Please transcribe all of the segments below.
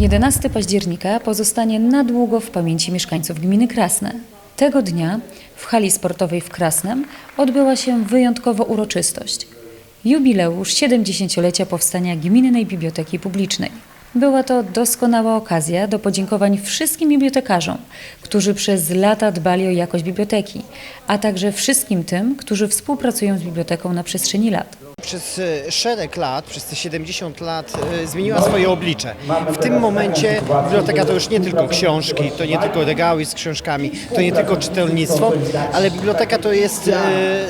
11 października pozostanie na długo w pamięci mieszkańców gminy Krasne. Tego dnia w hali sportowej w Krasnem odbyła się wyjątkowa uroczystość. Jubileusz 70-lecia powstania Gminnej Biblioteki Publicznej. Była to doskonała okazja do podziękowań wszystkim bibliotekarzom, którzy przez lata dbali o jakość biblioteki, a także wszystkim tym, którzy współpracują z biblioteką na przestrzeni lat. Przez e, szereg lat, przez te 70 lat e, zmieniła swoje oblicze. W tym momencie biblioteka to już nie tylko książki, to nie tylko regały z książkami, to nie tylko czytelnictwo, ale biblioteka to jest e,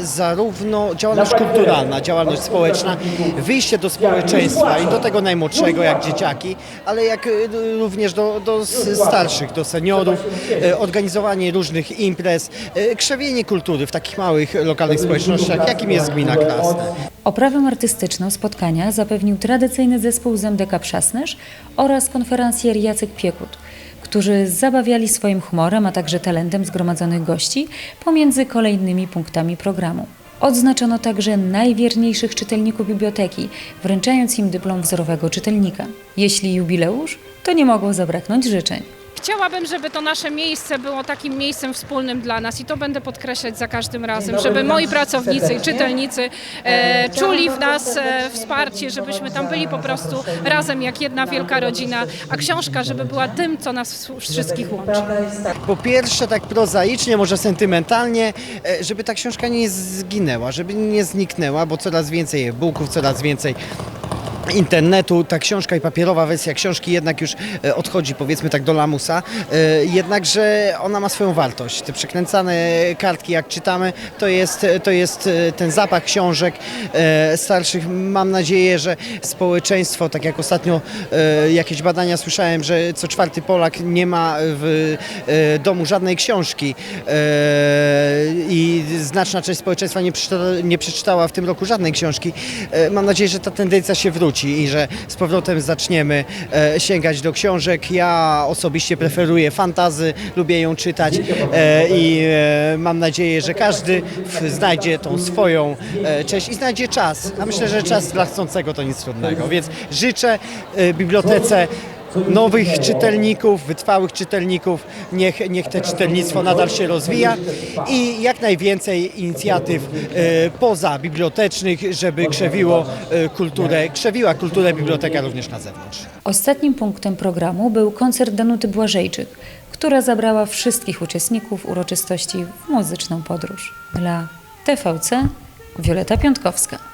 zarówno działalność kulturalna, działalność społeczna, wyjście do społeczeństwa i do tego najmłodszego jak dzieciaki, ale jak również do, do starszych, do seniorów, organizowanie różnych imprez, krzewienie kultury w takich małych lokalnych społecznościach, jakim jest gmina Krasne. Oprawę artystyczną spotkania zapewnił tradycyjny zespół z MDK Przasnysz oraz konferencjer Jacek Piekut, którzy zabawiali swoim humorem, a także talentem zgromadzonych gości pomiędzy kolejnymi punktami programu. Odznaczono także najwierniejszych czytelników biblioteki, wręczając im dyplom wzorowego czytelnika. Jeśli jubileusz, to nie mogło zabraknąć życzeń. Chciałabym, żeby to nasze miejsce było takim miejscem wspólnym dla nas i to będę podkreślać za każdym razem, żeby moi pracownicy i czytelnicy e, czuli w nas e, wsparcie, żebyśmy tam byli po prostu razem jak jedna wielka rodzina, a książka, żeby była tym, co nas wszystkich łączy. Po pierwsze, tak prozaicznie, może sentymentalnie, e, żeby ta książka nie zginęła, żeby nie zniknęła, bo coraz więcej e-booków, coraz więcej internetu, ta książka i papierowa wersja książki jednak już e, odchodzi powiedzmy tak do lamusa, e, jednakże ona ma swoją wartość. Te przekręcane kartki jak czytamy, to jest, to jest e, ten zapach książek starszych. Mam nadzieję, że społeczeństwo, tak jak ostatnio jakieś badania słyszałem, że co czwarty Polak nie ma w domu żadnej książki i znaczna część społeczeństwa nie przeczytała, nie przeczytała w tym roku żadnej książki. Mam nadzieję, że ta tendencja się wróci i że z powrotem zaczniemy e, sięgać do książek. Ja osobiście preferuję fantazy, lubię ją czytać e, i e, mam nadzieję, że każdy w- znajdzie tą swoją e, część i znajdzie czas. A myślę, że czas dla chcącego to nic trudnego. Więc życzę e, bibliotece nowych czytelników, wytrwałych czytelników. Niech, niech te czytelnictwo nadal się rozwija i jak najwięcej inicjatyw e, poza bibliotecznych, żeby krzewiło e, kulturę, krzewiła kulturę biblioteka również na zewnątrz. Ostatnim punktem programu był koncert Danuty Błażejczyk, która zabrała wszystkich uczestników uroczystości w muzyczną podróż. Dla TVC Wioleta Piątkowska.